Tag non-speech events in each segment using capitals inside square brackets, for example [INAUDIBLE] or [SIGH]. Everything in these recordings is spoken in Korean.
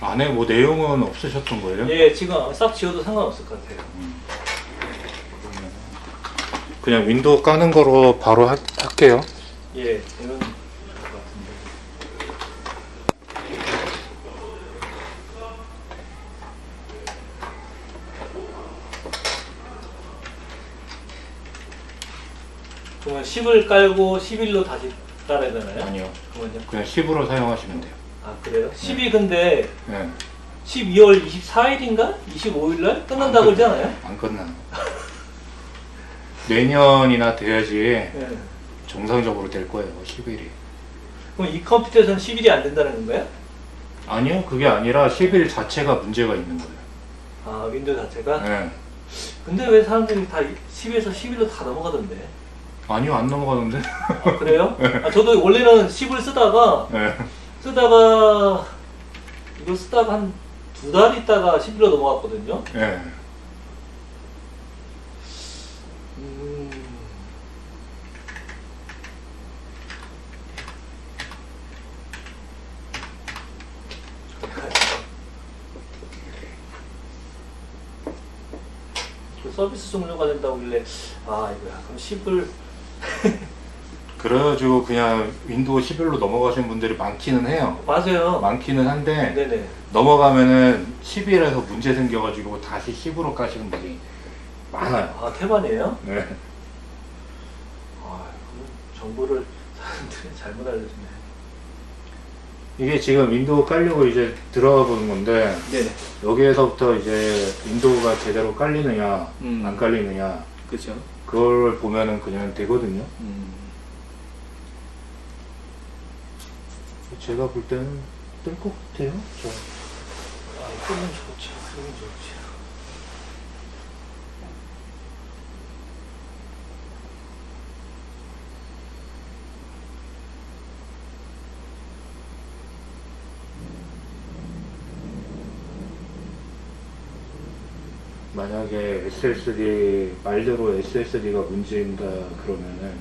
안에 뭐 내용은 없으셨던 거예요? 예, 지금 싹 지워도 상관없을 것 같아요. 그냥 윈도우 까는 거로 바로 하- 할게요. 예, 되는 것 같은데. 그러면 10을 깔고 11로 다시 깔아야 되나요? 아니요. 그러면요? 그냥 10으로 사용하시면 돼요. 아 그래요? 10이 근데 네. 12월 24일인가? 25일 날 끝난다고 그러지 않아요? 안 끝나요. 내년이나 돼야지 예. 정상적으로 될 거예요. 10일이. 그럼 이 컴퓨터에서는 10일이 안 된다는 건가요? 아니요. 그게 아니라 10일 자체가 문제가 있는 거예요. 아 윈도우 자체가? 네. 근데 왜 사람들이 다 10에서 11로 다 넘어가던데? 아니요. 안 넘어가는데. 아, 그래요? [LAUGHS] 아, 저도 원래는 10을 쓰다가 네. 쓰다가 이거 쓰다가 한 두 달 있다가 11로 넘어갔거든요. 네. 음. 그 서비스 종료가 된다고 길래 아 이거야 그럼 10을 그래가지고 그냥 윈도우 11로 넘어가신 분들이 많기는 해요. 맞아요. 많기는 한데 네네. 넘어가면은 11에서 문제 생겨가지고 다시 10으로 까시는 분이 많아요. 아 태반이에요? 네. 아 정보를 사람들이 잘못 알려주네. 이게 지금 윈도우 깔려고 이제 들어가 보는 건데 네네. 여기에서부터 이제 윈도우가 제대로 깔리느냐 음. 안 깔리느냐 그렇죠. 그걸 보면은 그냥 되거든요. 음. 제가 볼 때는 뜰 것 같아요. 저. 아 끄면 좋죠. 끄면 좋죠. 만약에 SSD 말대로 SSD가 문제인다 그러면은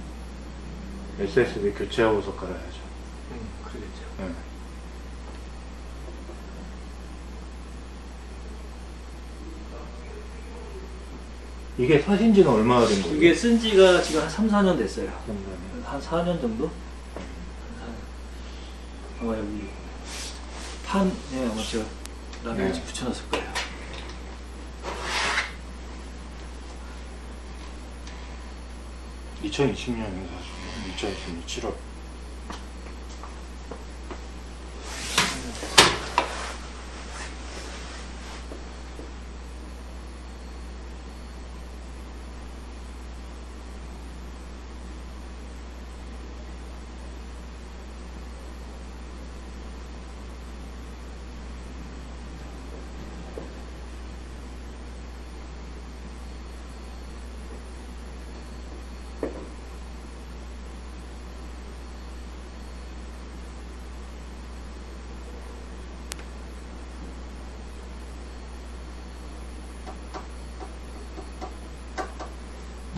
SSD 교체하고서 깔아야죠. 음 그러겠죠. 네. 이게 사신 지는 얼마나 된 거예요? 이게 쓴 지가 지금 한 3, 4년 됐어요. 한 4년 정도? 한 4년. 아마 여기 판에 아마 제가 라벨지 네. 붙여놨을 거예요. 네. 2020년인가 2020년 7월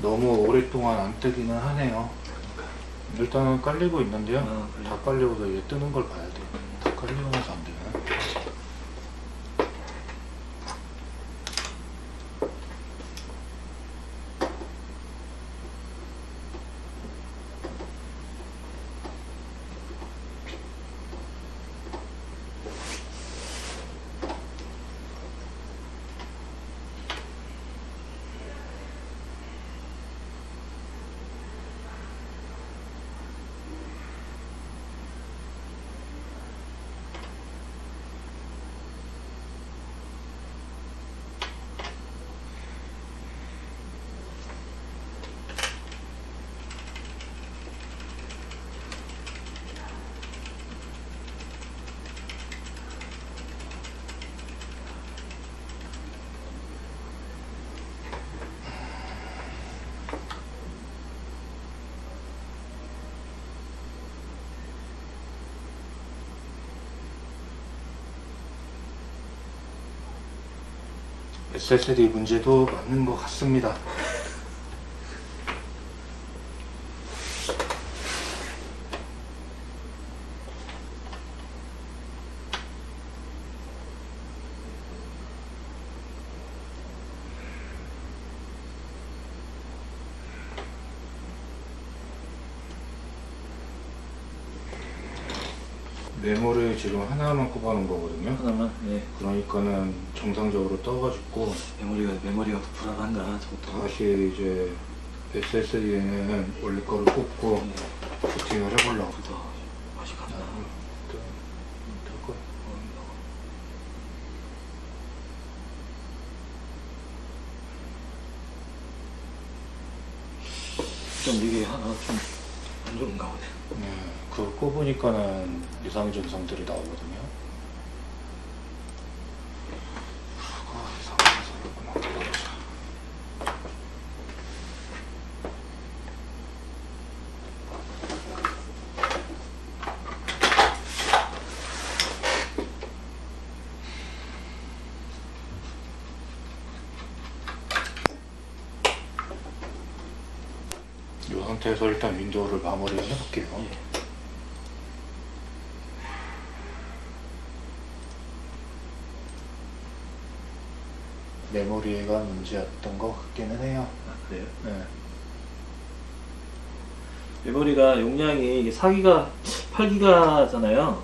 너무 오랫동안 안 뜨기는 하네요. 일단은 깔리고 있는데요. 아, 그래요? 다 깔리고서 이제 뜨는 걸 봐야 돼요. 다 깔리고 나서 안 되나? SSD 문제도 맞는 것 같습니다. 메모리 지금 하나만 꼽아놓은 거거든요. 하나만. 예. 그러니까는 정상적으로 떠가지고 메모리가 메모리가 불안한가 저것도. 다시 이제 SSD에는 원래 거를 꽂고 예. 부팅을 해보려고. 그래도 맛이 간다. 될 거야. 좀 이게 하나 좀 안 좋은가 보네. 네, 그거 꼽으니까는 이상 증상들이 나오거든요. 아, 이상한 생겼구나. 기다려보자. 이 상태에서 일단 윈도우를 마무리를 해볼게요. 예. 메모리가 문제였던 것 같기는 해요. 아 그래요? 네. 메모리가 용량이 이게 4기가 8기가잖아요.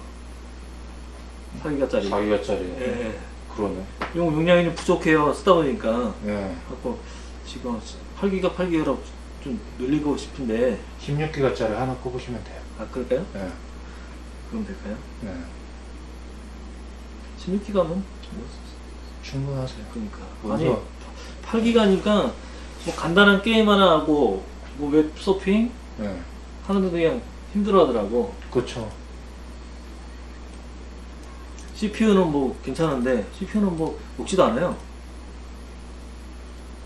4기가짜리. 4기가짜리. 예, 예. 그러네. 용 용량이 좀 부족해요. 쓰다 보니까. 네. 갖고 지금 8기가 8기가로 좀 늘리고 싶은데 16기가짜리 하나 꼽으시면 돼요. 아 그럴까요? 네. 그럼 될까요? 네. 16기가면 충분하세요. 그러니까 먼저- 아니 8기가니까 뭐 간단한 게임 하나 하고 뭐 웹 서핑 네. 하는데도 그냥 힘들어하더라고. 그렇죠. CPU는 뭐 괜찮은데 CPU는 뭐 녹지도 않아요.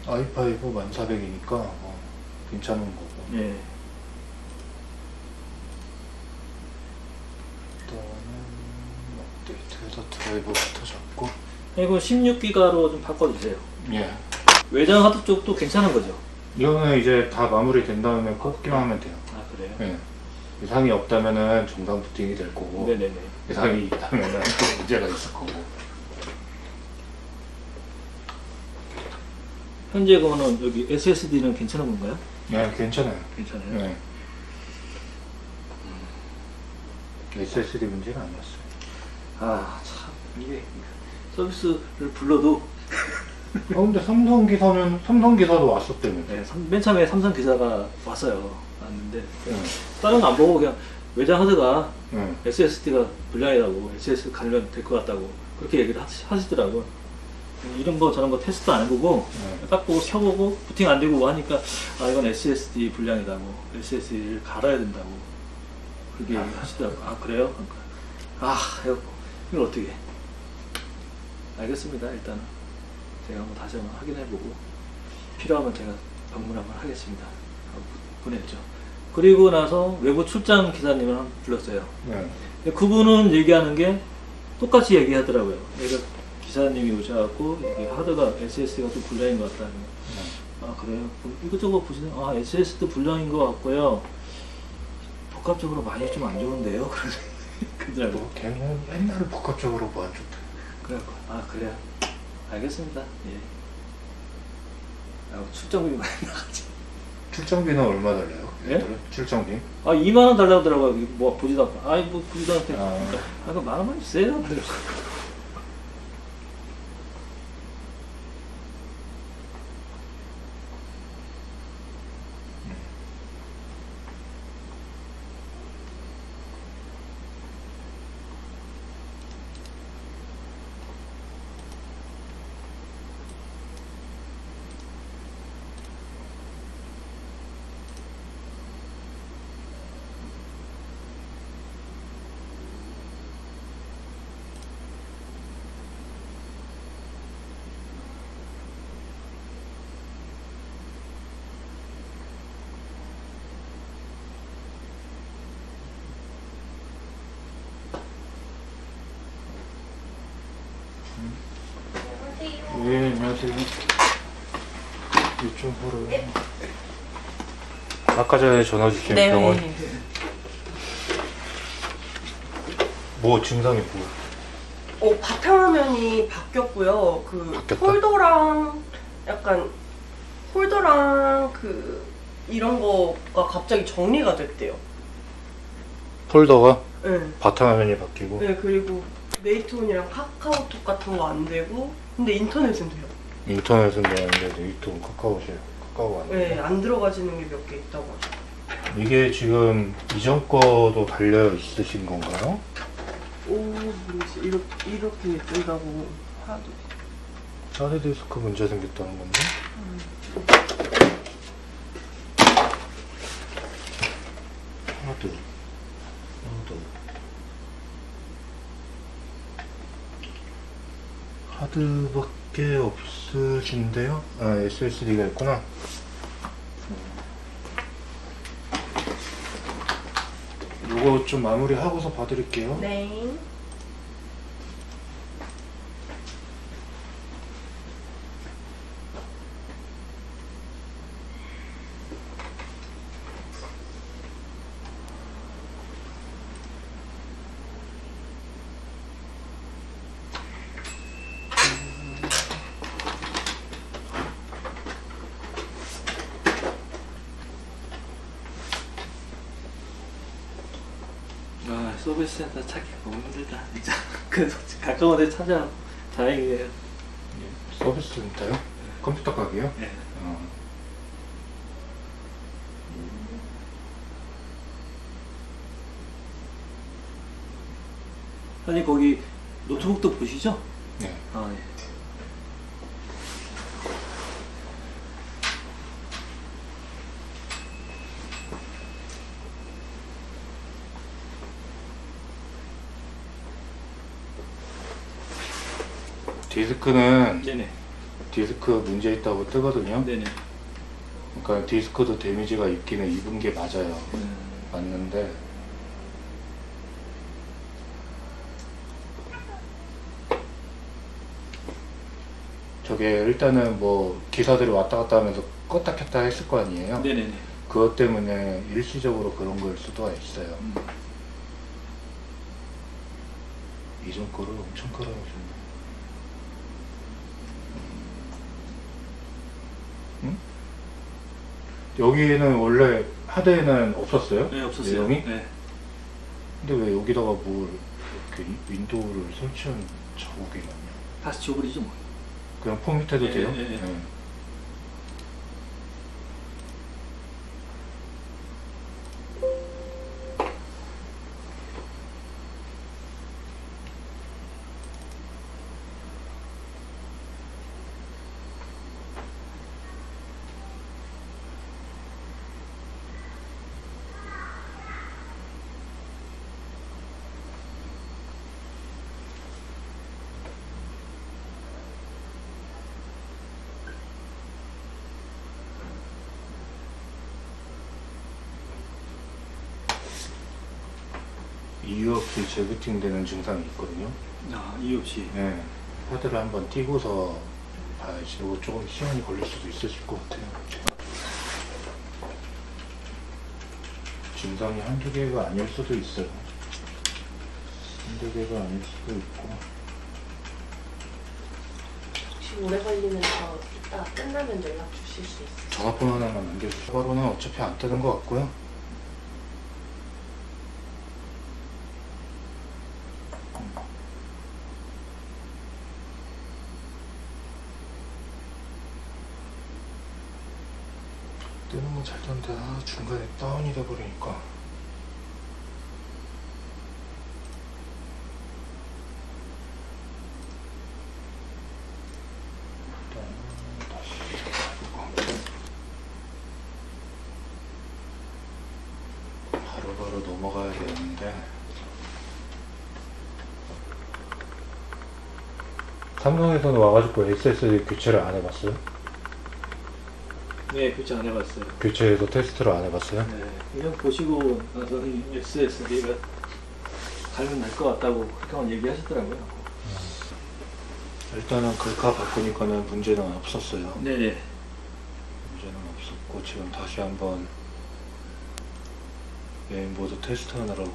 i5 1400이니까 뭐 괜찮은 거고. 예. 일단은 업데이트해서 드라이버부터 잡고. 이거 16기가로 좀 바꿔주세요. 예. 외장 하드 쪽도 괜찮은 거죠? 이거는 이제 다 마무리 된 다음에 꼽기만 하면 돼요. 아 그래요? 네. 이상이 없다면은 정상 부팅이 될 거고. 네네네. 이상이 있다면은 또 문제가 있을 거고. 현재 그거는 여기 SSD는 괜찮은 건가요? 네, 괜찮아요. 괜찮아요. 네. SSD 문제가 아니었어요. 아 참 이게 서비스를 불러도 아 근데 삼성 기사는 삼성 기사도 왔었대요. 네, 삼- 맨 처음에 삼성 기사가 왔어요. 왔는데 네. 다른 거 안 보고 그냥 외장 하드가 네. SSD가 불량이라고 SSD 갈면 될것 같다고 그렇게 얘기를 하시, 하시더라고. 이런 거 저런 거 테스트 안 해보고 네. 딱 보고 켜보고 부팅 안 되고 하니까 아 이건 SSD 불량이다고 SSD를 갈아야 된다고 그렇게 아. 하시더라고. 아 그래요? 그러니까 아 이걸 어떻게? 해? 알겠습니다. 일단은 제가 한번 다시 한번 확인해보고 필요하면 제가 방문 한번 하겠습니다. 하고 보냈죠. 그리고 나서 외부 출장 기사님을 한 번 불렀어요. 네. 그분은 얘기하는 게 똑같이 얘기하더라고요. 내가 기사님이 오셔갖고 이게 하드가 SSD가 좀 불량인 것 같다는. 아 그래요? 이것저것 보시면 아 SSD 불량인 것 같고요. 복합적으로 많이 좀 안 좋은데요. [LAUGHS] 그러더라고. 뭐 걔는 맨날 복합적으로 뭐 안 좋대. 그래갖고 아 그래요. 알겠습니다. 예. 아, 출장비 많이 나가지. 출장비는 얼마 달래요? 예? 얘들은? 출장비? 아 2만 원 달라고 하더라고요. 뭐 보지도 않고. 아이 뭐 보지도 않고. 아. 아 그럼 만 원만 주세요. 예, 안녕하세요. 이쪽으로. 아까 전에 전화 주신 네. 병원 뭐 증상이 뭐? 어, 바탕화면이 바뀌었고요. 그 바뀌었다? 폴더랑 약간 폴더랑 그 이런 거가 갑자기 정리가 됐대요. 폴더가? 네. 바탕화면이 바뀌고 네 그리고 네이트온이랑 카카오톡 같은 거 안 되고 근데 인터넷은 돼요. 인터넷은 되는데 네이트는 카카오시 카카오가 안 네. 안 들어가지는 게 몇 개 있다고 하죠. 이게 지금 이전 거도 달려 있으신 건가요? 오, 뭐지? 이렇게, 이렇게 뜬다고 하도. 하드 디스크 문제 생겼다는 건데? 하드 하드 하드밖에 없으신데요? 아 SSD가 있구나 요거 좀 마무리하고서 봐드릴게요 네. 아 서비스 센터 찾기 너무 힘들다 진짜. [LAUGHS] 그래서 가까운 데 찾아 다행이에요. 서비스 센터요? 컴퓨터 가게요? 네. 어. 아니 거기 노트북도 보시죠? 네. 아 예. 디스크는 네네. 디스크 문제 있다고 뜨거든요. 네네. 그러니까 디스크도 데미지가 있기는 입은 게 맞아요. 음, 맞는데 저게 일단은 뭐 기사들이 왔다 갔다 하면서 껐다 켰다 했을 거 아니에요. 네네네. 그것 때문에 일시적으로 그런 걸 수도 있어요. 음. 이전 거를 엄청 깔아놓으셨네. 응? 여기는 원래 하드에는 없었어요? 네 없었어요. 내용이? 네. 근데 왜 여기다가 뭘 이렇게 윈도우를 설치한 자국이 있냐? 다시 줘버리죠 뭐. 그냥 포맷해도 예, 돼요? 예, 예. 네. 이유 없이 재부팅 되는 증상이 있거든요. 아 이유 없이. 네. 하드를 한번 띄고서 봐야지. 이거 조금 시간이 걸릴 수도 있으실 것 같아요. 증상이 한두 개가 아닐 수도 있어요. 한두 개가 아닐 수도 있고. 혹시 오래 걸리면 저 이따 끝나면 연락 주실 수 있어요? 전화번호 하나만 남겨주세요. 바로는 어차피 안 뜨는 것 같고요. 뜨는 건잘 뜨는데 아, 중간에 다운이 돼버리니까. 바로바로 넘어가야 되는데 삼성에서는 와가지고 SSD 교체를 안 해봤어요? 네 교체 안 해봤어요. 교체해서 테스트를 안 해봤어요? 네, 그냥 보시고 나서는 SSD가 갈면 날 것 같다고 그렇게만 얘기하시더라고요. 일단은 글카 바꾸니까는 문제는 없었어요 네 네. 문제는 없었고 지금 다시 한번 메인보드 테스트하느라고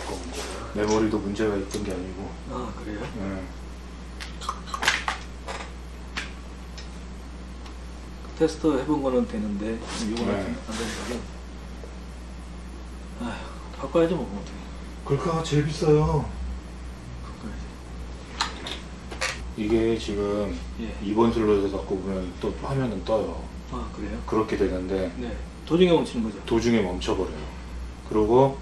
바꿔본 거예요 메모리도 문제가 있던 게 아니고 아 그래요? 네. 테스트 해본 거는 되는데 이거는 네. 안 되는 거죠. 아휴 바꿔야죠 뭐 어떻게. 글카가 제일 비싸요. 이게 지금 예. 2번 슬롯에 갖고 보면 또 화면은 떠요. 아 그래요? 그렇게 되는데 네. 도중에 멈추는 거죠. 도중에 멈춰버려요. 그리고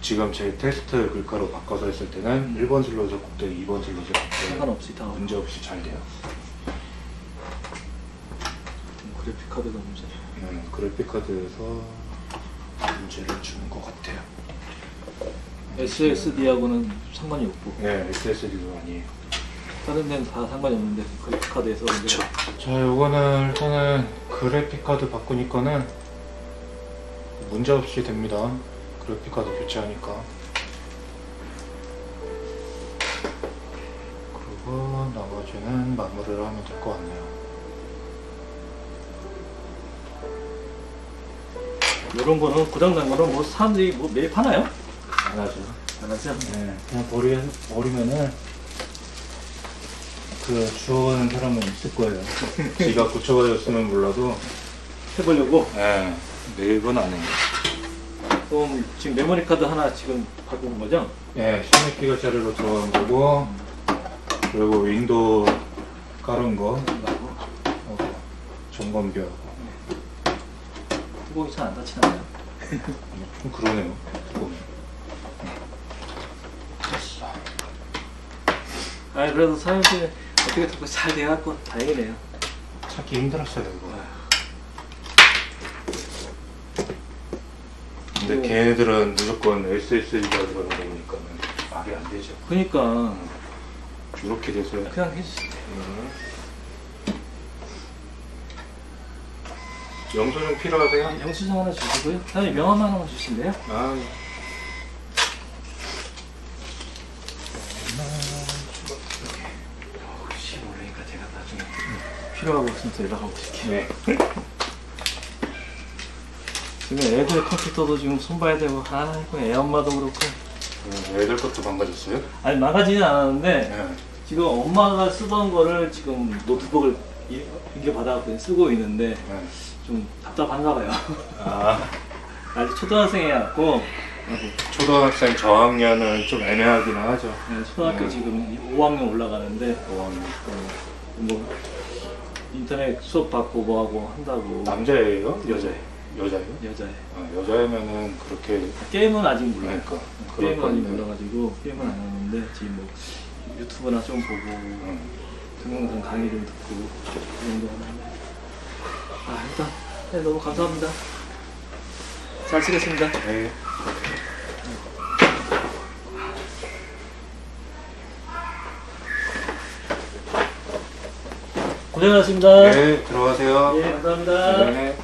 지금 제 테스트 글카로 바꿔서 했을 때는 1번 슬롯에 곱대 2번 슬롯에 곱대 상관없이 다 문제 없이 잘 돼요. 그래픽 카드가 문제. 음, 그래픽카드에서 문제를 주는 것 같아요. SSD하고는 상관이 없고 네, SSD도 아니에요. 다른 데는 다 상관이 없는데 그래픽 카드에서 문제. 자, 요거는 일단은 그래픽카드 바꾸니까는 문제 없이 됩니다. 그래픽카드 교체하니까. 그리고 나머지는 마무리를 하면 될 것 같네요. 이런 거는 고장난 거는 뭐 사람들이 뭐 매일 파나요? 안 하죠. 안 하죠. 네, 그냥 버리, 버리면은 그 주워가는 사람은 있을 거예요. [LAUGHS] 지가 고쳐가졌으면 몰라도 해보려고. 네, 매입은 안 해요. 그럼 지금 메모리 카드 하나 지금 바꾼 거죠? 예, 16기가짜리로 들어간 거고 그리고 윈도우 깔은 거 하고 어, 점검비하고 뚜껑이 잘안 닫히나요? 좀 그러네요. 보면. 됐어. 아 그래도 사연씨 어떻게 듣고 잘 돼갖고 다행이네요. 찾기 힘들었어요 이거. 근데 뭐. 걔네들은 무조건 SSD가 들어가는 거니까는 말이 안 되죠. 그러니까 이렇게 돼서요. 그냥 해주세요. 영수증 필요하세요? 영수증 하나 주시고요. 사장님 명함 하나만 주실래요? 아, 혹시 모르니까 제가 나중에 필요하고 있으면 또 연락하고 싶게요. 네. 지금 애들 컴퓨터도 지금 손봐야 되고 아 이거 애 엄마도 그렇고 음, 애들 것도 망가졌어요? 아니 망가지는 않았는데 네. 지금 엄마가 쓰던 거를 지금 노트북을 이- 인계받아갖고 쓰고 있는데 네. 좀 답답한가 봐요. 아, [LAUGHS] 아직 초등학생이었고 초등학생 저학년은 좀 애매하긴 하죠. 네, 초등학교 음. 지금 5학년 올라가는데 저학년. 뭐 인터넷 수업 받고 뭐하고 한다고 남자예요? 여자예요. 여자예요? 여자애 아, 여자애면은 그렇게 게임은 아직 몰라요 그러니까 게임은 아직 건데. 몰라가지고 게임은 안 하는데 지금 뭐 유튜브나 좀 보고 음. 동영상 강의 좀 듣고 그 정도 하는데 아 일단 네, 너무 감사합니다 잘 쓰겠습니다 네. 고생하셨습니다 네, 들어가세요. 예 감사합니다 네.